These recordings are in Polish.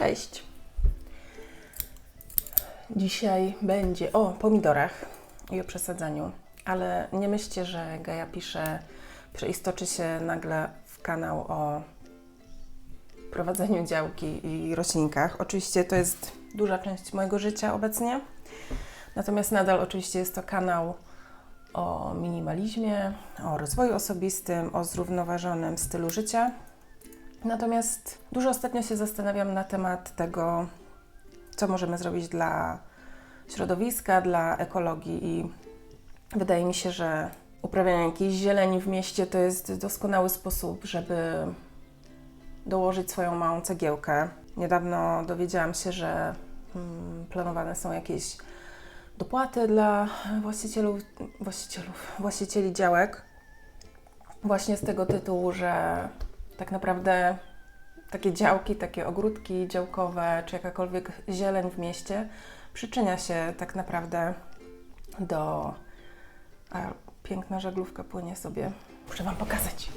Cześć. Dzisiaj będzie o pomidorach i o przesadzaniu, ale nie myślcie, że Gaja pisze, przeistoczy się nagle w kanał o prowadzeniu działki i roślinkach. Oczywiście to jest duża część mojego życia obecnie, natomiast nadal oczywiście jest to kanał o minimalizmie, o rozwoju osobistym, o zrównoważonym stylu życia. Natomiast dużo ostatnio się zastanawiam na temat tego, co możemy zrobić dla środowiska, dla ekologii i wydaje mi się, że uprawianie jakiejś zieleni w mieście to jest doskonały sposób, żeby dołożyć swoją małą cegiełkę. Niedawno dowiedziałam się, że mm, planowane są jakieś dopłaty dla właścicielów, właścicielów, właścicieli działek. Właśnie z tego tytułu, że tak naprawdę takie działki, takie ogródki działkowe, czy jakakolwiek zieleń w mieście przyczynia się tak naprawdę do. A piękna żaglówka płynie sobie. Muszę Wam pokazać.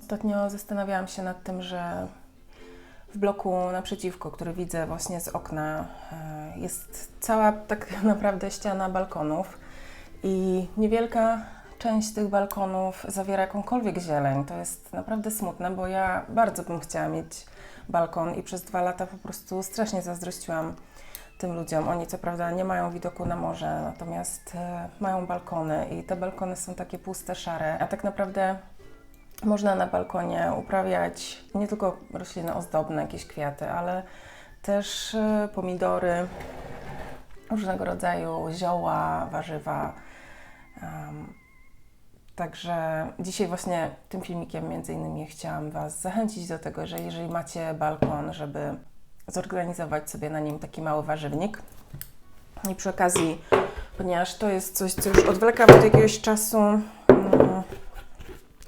Ostatnio zastanawiałam się nad tym, że w bloku naprzeciwko, który widzę właśnie z okna, e, jest cała tak naprawdę ściana balkonów i niewielka część tych balkonów zawiera jakąkolwiek zieleń. To jest naprawdę smutne, bo ja bardzo bym chciała mieć balkon i przez dwa lata po prostu strasznie zazdrościłam tym ludziom. Oni co prawda nie mają widoku na morze, natomiast e, mają balkony i te balkony są takie puste, szare, a tak naprawdę można na balkonie uprawiać nie tylko rośliny ozdobne, jakieś kwiaty, ale też e, pomidory, różnego rodzaju zioła, warzywa. Także dzisiaj właśnie tym filmikiem między innymi chciałam Was zachęcić do tego, że jeżeli macie balkon, żeby zorganizować sobie na nim taki mały warzywnik. I przy okazji, ponieważ to jest coś, co już odwlekam od jakiegoś czasu, mm,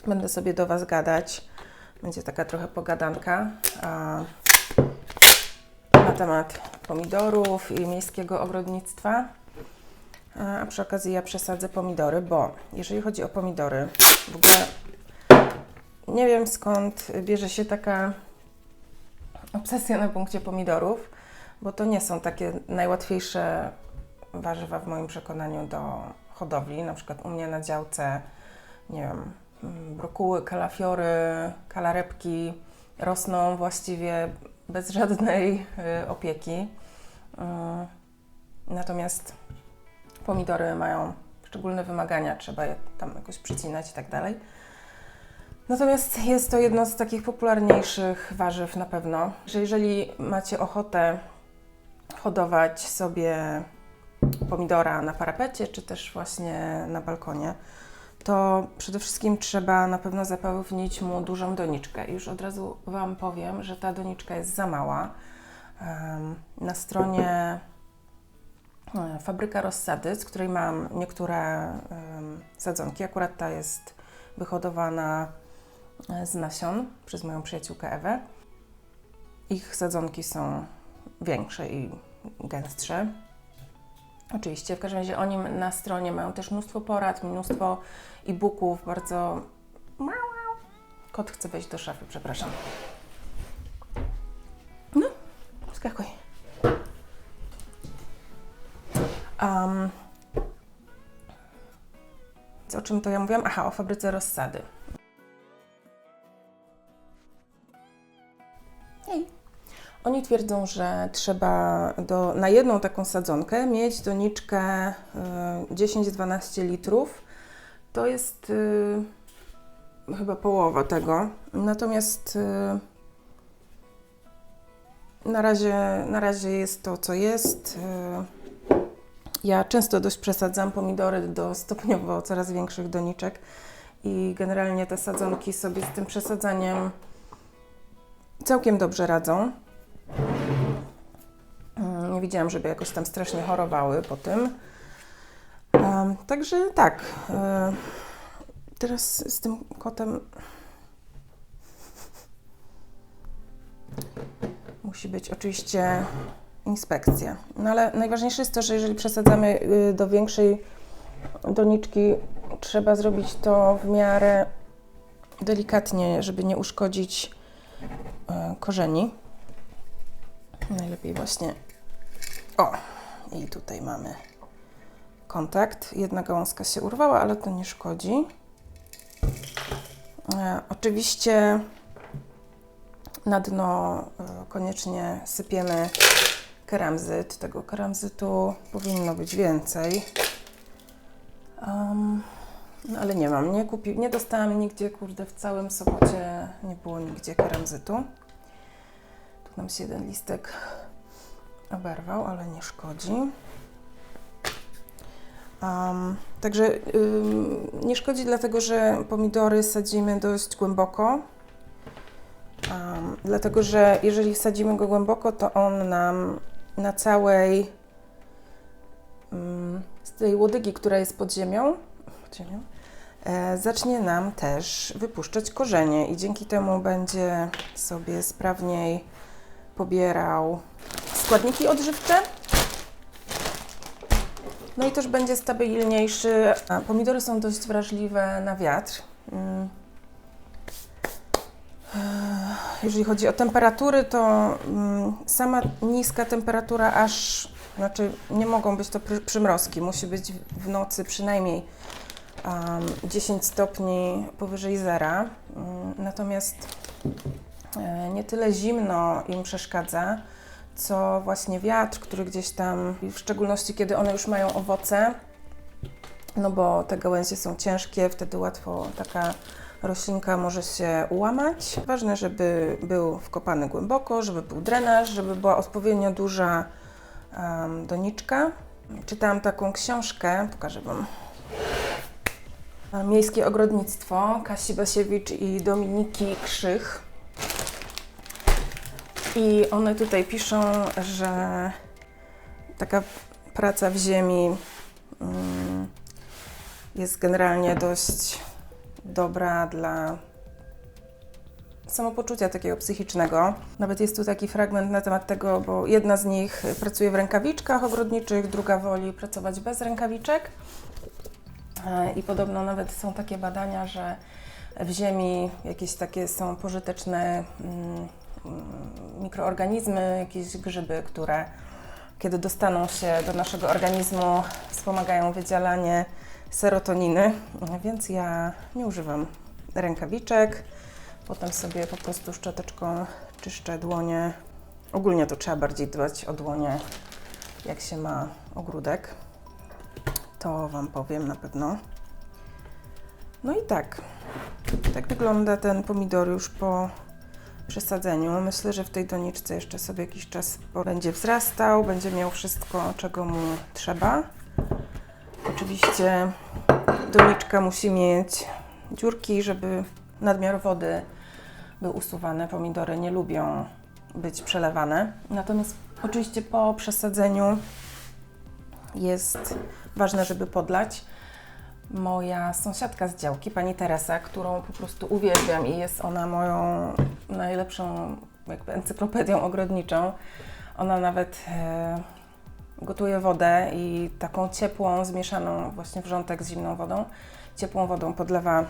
będę sobie do Was gadać. Będzie taka trochę pogadanka na temat pomidorów i miejskiego ogrodnictwa. A przy okazji ja przesadzę pomidory, bo jeżeli chodzi o pomidory, w ogóle nie wiem skąd bierze się taka obsesja na punkcie pomidorów, bo to nie są takie najłatwiejsze warzywa w moim przekonaniu do hodowli. Na przykład u mnie na działce, nie wiem, brokuły, kalafiory, kalarepki rosną właściwie bez żadnej y, opieki. Y, natomiast pomidory mają szczególne wymagania, trzeba je tam jakoś przycinać i tak dalej. Natomiast jest to jedno z takich popularniejszych warzyw na pewno, że jeżeli macie ochotę hodować sobie pomidora na parapecie, czy też właśnie na balkonie, to przede wszystkim trzeba na pewno zapewnić mu dużą doniczkę. Już od razu Wam powiem, że ta doniczka jest za mała. Na stronie e, Fabryka Rozsady, z której mam niektóre sadzonki, akurat ta jest wyhodowana e, z nasion przez moją przyjaciółkę Ewę. Ich sadzonki są większe i gęstsze. Oczywiście, w każdym razie oni na stronie mają też mnóstwo porad, mnóstwo e-booków, bardzo... Kot chce wejść do szafy, przepraszam. No, skakuj. Um, o czym to ja mówiłam? Aha, o fabryce rozsady. Oni twierdzą, że trzeba do, na jedną taką sadzonkę mieć doniczkę y, 10-12 litrów. To jest y, chyba połowa tego. Natomiast y, na, razie, na razie jest to, co jest. Ja często dość przesadzam pomidory do stopniowo coraz większych doniczek i generalnie te sadzonki sobie z tym przesadzaniem całkiem dobrze radzą. Nie widziałam, żeby jakoś tam strasznie chorowały po tym. Um, także tak. Um, teraz z tym kotem musi być oczywiście inspekcja. No ale najważniejsze jest to, że jeżeli przesadzamy y, do większej doniczki trzeba zrobić to w miarę delikatnie, żeby nie uszkodzić e, korzeni. Najlepiej właśnie. O, i tutaj mamy kontakt. Jedna gałązka się urwała, ale to nie szkodzi. E, oczywiście na dno e, koniecznie sypiemy keramzyt. Tego keramzytu powinno być więcej. Um, no ale nie mam, nie, kupi, nie dostałam nigdzie, kurde, w całym Sopocie nie było nigdzie keramzytu. Tu nam się jeden listek oberwał, ale nie szkodzi. Um, także ym, nie szkodzi, dlatego że pomidory sadzimy dość głęboko. Um, dlatego, że jeżeli sadzimy go głęboko, to on nam na całej z tej łodygi, która jest pod ziemią, pod ziemią e, zacznie nam też wypuszczać korzenie i dzięki temu będzie sobie sprawniej pobierał składniki odżywcze. No i też będzie stabilniejszy. A, Pomidory są dość wrażliwe na wiatr. Mm. Jeżeli chodzi o temperatury, to mm, sama niska temperatura aż, znaczy nie mogą być to przymrozki, musi być w nocy przynajmniej um, 10 stopni powyżej zera. Mm, Natomiast e, nie tyle zimno im przeszkadza, co właśnie wiatr, który gdzieś tam, w szczególności kiedy one już mają owoce, no bo te gałęzie są ciężkie, wtedy łatwo taka roślinka może się ułamać. Ważne, żeby był wkopany głęboko, żeby był drenaż, żeby była odpowiednio duża em, doniczka. Czytałam taką książkę, pokażę Wam. Miejskie ogrodnictwo Kasi Basiewicz i Dominiki Krzych. I one tutaj piszą, że taka praca w ziemi mm, jest generalnie dość dobra dla samopoczucia takiego psychicznego. Nawet jest tu taki fragment na temat tego, bo jedna z nich pracuje w rękawiczkach ogrodniczych, druga woli pracować bez rękawiczek. E, I podobno nawet są takie badania, że w ziemi jakieś takie są pożyteczne mm, mikroorganizmy, jakieś grzyby, które kiedy dostaną się do naszego organizmu, wspomagają wydzielanie serotoniny, więc ja nie używam rękawiczek. Potem sobie po prostu szczoteczką czyszczę dłonie. Ogólnie to trzeba bardziej dbać o dłonie, jak się ma ogródek. To Wam powiem na pewno. No i tak. Tak wygląda ten pomidor już po przesadzeniu. Myślę, że w tej doniczce jeszcze sobie jakiś czas będzie wzrastał, będzie miał wszystko, czego mu trzeba. Oczywiście doniczka musi mieć dziurki, żeby nadmiar wody był usuwany. Pomidory nie lubią być przelewane. Natomiast oczywiście po przesadzeniu jest ważne, żeby podlać. Moja sąsiadka z działki, pani Teresa, którą po prostu uwielbiam i jest ona moją najlepszą jakby encyklopedią ogrodniczą. Ona nawet e, gotuje wodę i taką ciepłą, zmieszaną właśnie wrzątek z zimną wodą, ciepłą wodą podlewa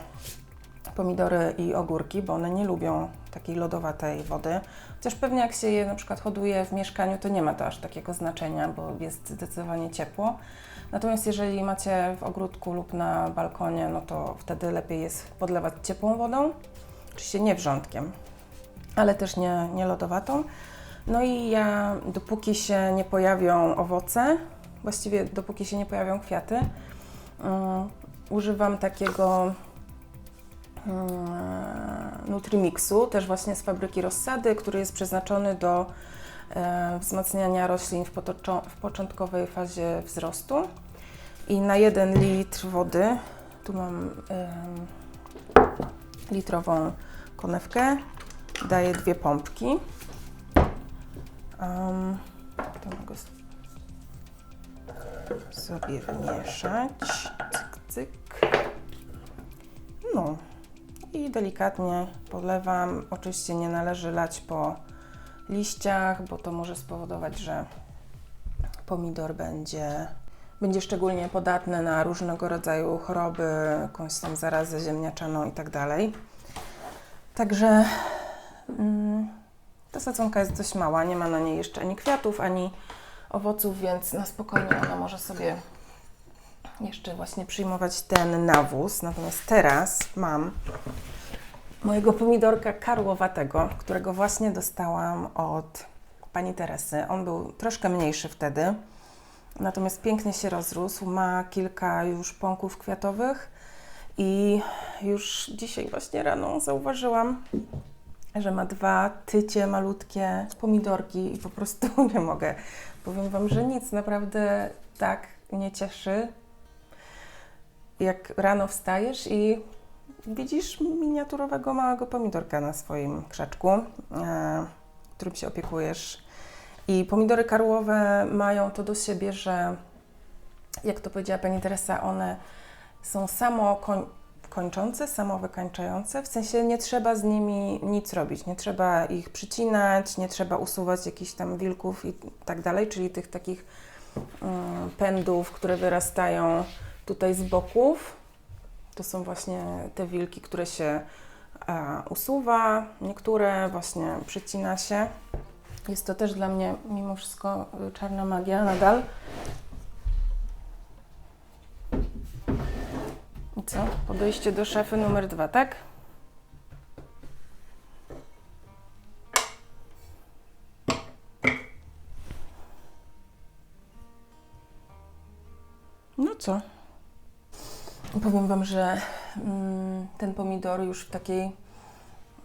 pomidory i ogórki, bo one nie lubią takiej lodowatej wody. Chociaż pewnie jak się je na przykład hoduje w mieszkaniu, to nie ma to aż takiego znaczenia, bo jest zdecydowanie ciepło. Natomiast jeżeli macie w ogródku lub na balkonie, no to wtedy lepiej jest podlewać ciepłą wodą, oczywiście nie wrzątkiem, ale też nie, nie lodowatą. No i ja, dopóki się nie pojawią owoce, właściwie dopóki się nie pojawią kwiaty, um, używam takiego um, Nutrimixu, też właśnie z fabryki Rozsady, który jest przeznaczony do e, wzmacniania roślin w, w początkowej fazie wzrostu. I na 1 litr wody, tu mam litrową konewkę, daję dwie pompki. Um, to mogę sobie wymieszać. Cyk, cyk. No i delikatnie podlewam. Oczywiście nie należy lać po liściach, bo to może spowodować, że pomidor będzie będzie szczególnie podatne na różnego rodzaju choroby, jakąś tam zarazę ziemniaczaną i tak dalej. Także ta sadzonka jest dość mała, nie ma na niej jeszcze ani kwiatów, ani owoców, więc na spokojnie ona może sobie jeszcze właśnie przyjmować ten nawóz. Natomiast teraz mam mojego pomidorka karłowatego, którego właśnie dostałam od pani Teresy. On był troszkę mniejszy wtedy, natomiast pięknie się rozrósł. Ma kilka już pąków kwiatowych i już dzisiaj właśnie rano zauważyłam, że ma dwa tycie malutkie pomidorki i po prostu nie mogę. Powiem Wam, że nic naprawdę tak nie cieszy, jak rano wstajesz i widzisz miniaturowego małego pomidorka na swoim krzaczku, e, którym się opiekujesz. I pomidory karłowe mają to do siebie, że jak to powiedziała Pani Teresa, one są samo kończące, samo wykańczające, w sensie nie trzeba z nimi nic robić, nie trzeba ich przycinać, nie trzeba usuwać jakichś tam wilków i tak dalej, czyli tych takich mm, pędów, które wyrastają tutaj z boków. To są właśnie te wilki, które się usuwa, niektóre właśnie przycina się. Jest to też dla mnie mimo wszystko y, czarna magia nadal. Co? Podejście do szafy numer dwa, tak? No co? Powiem Wam, że mm, ten pomidor już w takiej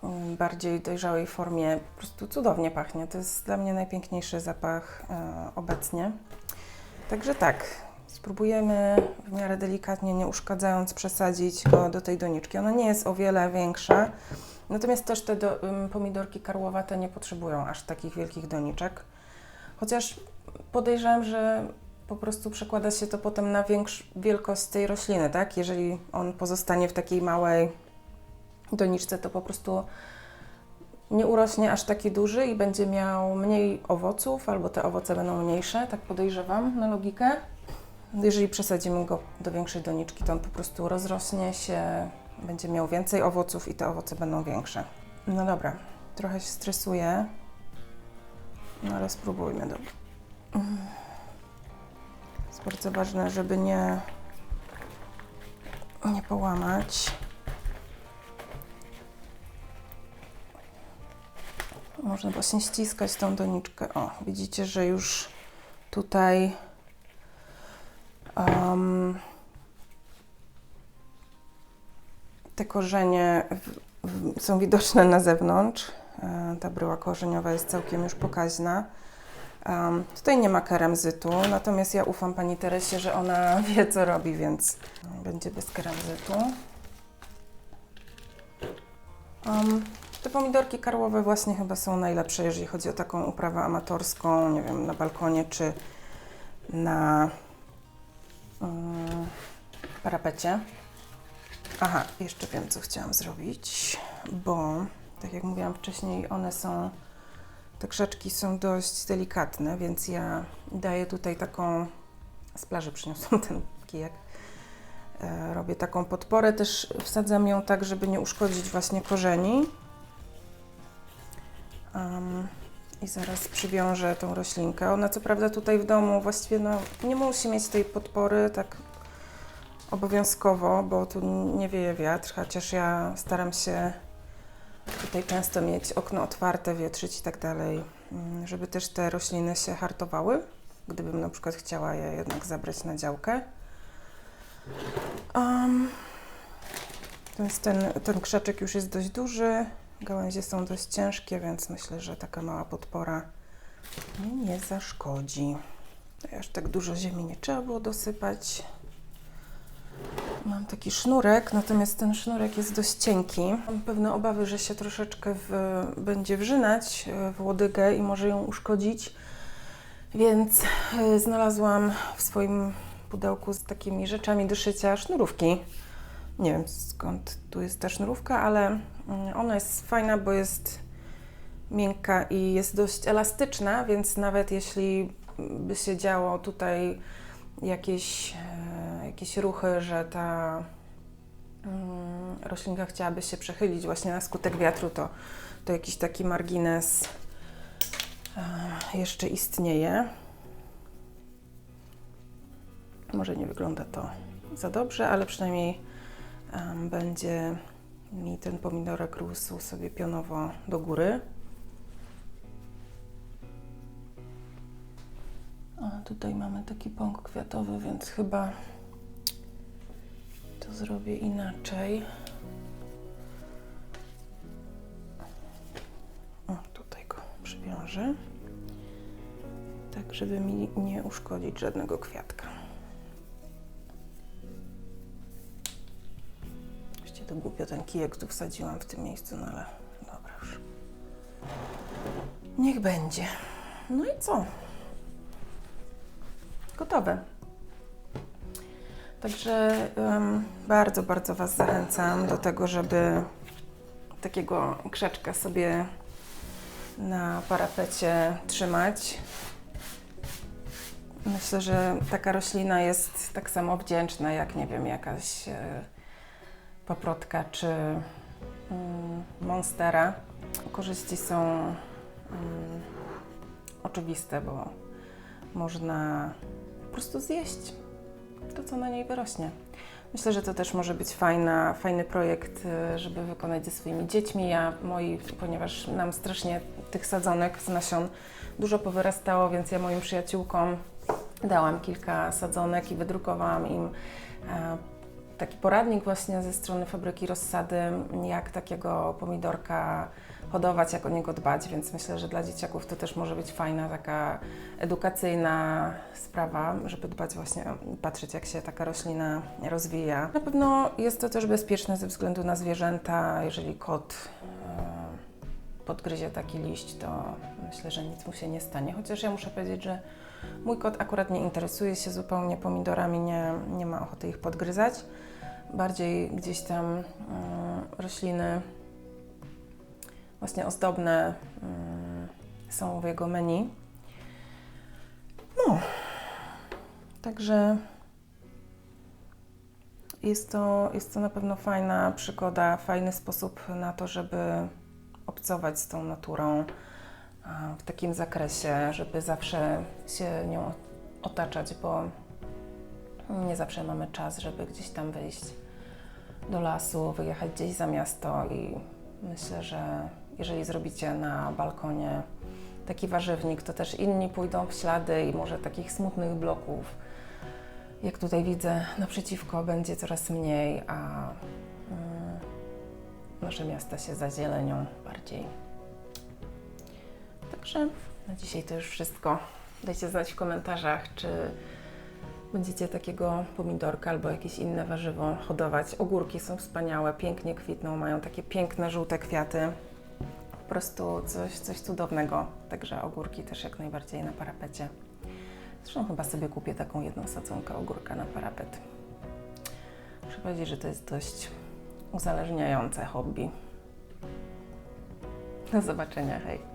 mm, bardziej dojrzałej formie po prostu cudownie pachnie. To jest dla mnie najpiękniejszy zapach e, obecnie. Także tak, spróbujemy w miarę delikatnie, nie uszkadzając, przesadzić go do tej doniczki. Ona nie jest o wiele większa, natomiast też te do, pomidorki karłowate nie potrzebują aż takich wielkich doniczek. Chociaż podejrzewam, że po prostu przekłada się to potem na większ, wielkość tej rośliny, tak? Jeżeli on pozostanie w takiej małej doniczce, to po prostu nie urośnie aż taki duży i będzie miał mniej owoców, albo te owoce będą mniejsze, tak podejrzewam na logikę. Jeżeli przesadzimy go do większej doniczki, to on po prostu rozrośnie się, będzie miał więcej owoców i te owoce będą większe. No dobra, trochę się stresuję, no ale spróbujmy. Dobra. Jest bardzo ważne, żeby nie, nie połamać. Można właśnie ściskać tą doniczkę. O, widzicie, że już tutaj um, te korzenie w, w, są widoczne na zewnątrz. E, ta bryła korzeniowa jest całkiem już pokaźna. Um, tutaj nie ma keramzytu, natomiast ja ufam pani Teresie, że ona wie co robi, więc będzie bez keramzytu. Um, te pomidorki karłowe właśnie chyba są najlepsze, jeżeli chodzi o taką uprawę amatorską, nie wiem, na balkonie czy na parapecie. Aha, jeszcze wiem, co chciałam zrobić, bo tak jak mówiłam wcześniej, one są te krzaczki są dość delikatne, więc ja daję tutaj taką, z plaży przyniosłam ten kijek, e, robię taką podporę, też wsadzam ją tak, żeby nie uszkodzić właśnie korzeni. Um, I zaraz przywiążę tą roślinkę. Ona co prawda tutaj w domu właściwie no, nie musi mieć tej podpory tak obowiązkowo, bo tu nie wieje wiatr, chociaż ja staram się tutaj często mieć okno otwarte, wietrzyć i tak dalej, mm, żeby też te rośliny się hartowały, gdybym na przykład chciała je jednak zabrać na działkę. Um, więc ten, ten krzaczek już jest dość duży, gałęzie są dość ciężkie, więc myślę, że taka mała podpora mi nie zaszkodzi. Aż tak dużo ziemi nie trzeba było dosypać. Mam taki sznurek, natomiast ten sznurek jest dość cienki. Mam pewne obawy, że się troszeczkę w, będzie wrzynać e, w łodygę i może ją uszkodzić, więc e, znalazłam w swoim pudełku z takimi rzeczami do szycia sznurówki. Nie wiem skąd tu jest ta sznurówka, ale mm, ona jest fajna, bo jest miękka i jest dość elastyczna, więc nawet jeśli by się działo tutaj jakieś, e, jakieś ruchy, że ta mm, roślinka chciałaby się przechylić właśnie na skutek wiatru, to, to jakiś taki margines e, jeszcze istnieje. Może nie wygląda to za dobrze, ale przynajmniej będzie mi ten pomidorek rósł sobie pionowo do góry. A tutaj mamy taki pąk kwiatowy, więc chyba to zrobię inaczej. O, tutaj go przywiążę. Tak, żeby mi nie uszkodzić żadnego kwiatka. To głupio ten kijek tu wsadziłam w tym miejscu, no ale dobra już. Niech będzie. No i co? Gotowe. Także em, bardzo, bardzo Was zachęcam do tego, żeby takiego krzaczka sobie na parapecie trzymać. Myślę, że taka roślina jest tak samo wdzięczna jak, nie wiem, jakaś e, paprotka czy mm, monstera. Korzyści są mm, oczywiste, bo można po prostu zjeść to, co na niej wyrośnie. Myślę, że to też może być fajna, fajny projekt, e, żeby wykonać ze swoimi dziećmi. Ja, moi, ponieważ nam strasznie tych sadzonek z nasion dużo powyrastało, więc ja moim przyjaciółkom dałam kilka sadzonek i wydrukowałam im e, taki poradnik właśnie ze strony fabryki rozsady, jak takiego pomidorka hodować, jak o niego dbać, więc myślę, że dla dzieciaków to też może być fajna taka edukacyjna sprawa, żeby dbać właśnie, patrzeć jak się taka roślina rozwija. Na pewno jest to też bezpieczne ze względu na zwierzęta, jeżeli kot e, podgryzie taki liść, to myślę, że nic mu się nie stanie. Chociaż ja muszę powiedzieć, że mój kot akurat nie interesuje się zupełnie pomidorami, nie, nie ma ochoty ich podgryzać. Bardziej gdzieś tam mm, rośliny właśnie ozdobne mm, są w jego menu. No, także jest to, jest to na pewno fajna przygoda, fajny sposób na to, żeby obcować z tą naturą w takim zakresie, żeby zawsze się nią otaczać, bo nie zawsze mamy czas, żeby gdzieś tam wyjść do lasu, wyjechać gdzieś za miasto i myślę, że jeżeli zrobicie na balkonie taki warzywnik, to też inni pójdą w ślady i może takich smutnych bloków, jak tutaj widzę, naprzeciwko będzie coraz mniej, a mm, nasze miasta się zazielenią bardziej. Także na dzisiaj to już wszystko. Dajcie znać w komentarzach, czy będziecie takiego pomidorka albo jakieś inne warzywo hodować. Ogórki są wspaniałe, pięknie kwitną, mają takie piękne żółte kwiaty. Po prostu coś, coś cudownego. Także ogórki też jak najbardziej na parapecie. Zresztą chyba sobie kupię taką jedną sadzonkę ogórka na parapet. Muszę powiedzieć, że to jest dość uzależniające hobby. Do zobaczenia, hej!